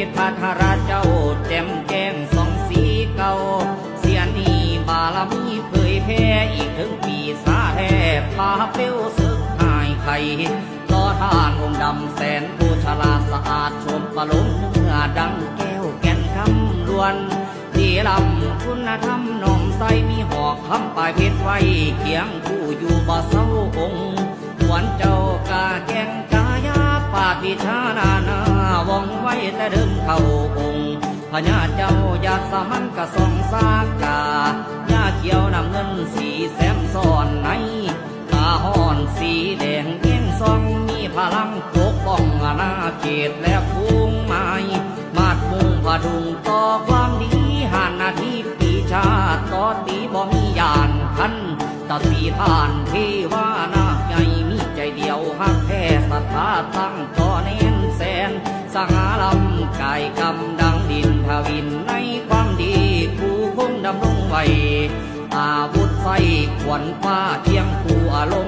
ทิศพัทรเจ้าแจ่มแก้งสองสีเก่า เสียนีบาลมีเผยแพ่อีกถึงปีสาแทบพาเปลวสึกหายไข่ล้อท่านองดำแสนผู้ชลาสะอาดชมประลงเนื้อดังแก้วแก่นคำรวนดีลำคุณธรรมนมใสมีหอกคำปลายเพชรไว้เคียงผู้อยู่บ่เศร้าองค์หวนเจ้ากาแกงกายาปาฏิชานา แต่เดิมเข้าองค์พญาเจ้าอยากสามันกะสองสากาญาเขียวนำเงินสีแสมซ้อนในตาห่อนสีแดงเพียงซองมีพลังปกป้องอาณาเขตและภูงไม้มาดมุงผดุงต่อความดีหานนาทีปีชาติต่อตีบ่มียานคันตัดสีผ่านเทวานาใหญ่มีใจเดียวหักแค่ศรัทธาตั้งต่อเน้นแสนสงา กายกำดังดินทวินในความดีผู้คงดำรงไว้อาวุธไฟขวนฟ้าเทียงผู้อารมณ์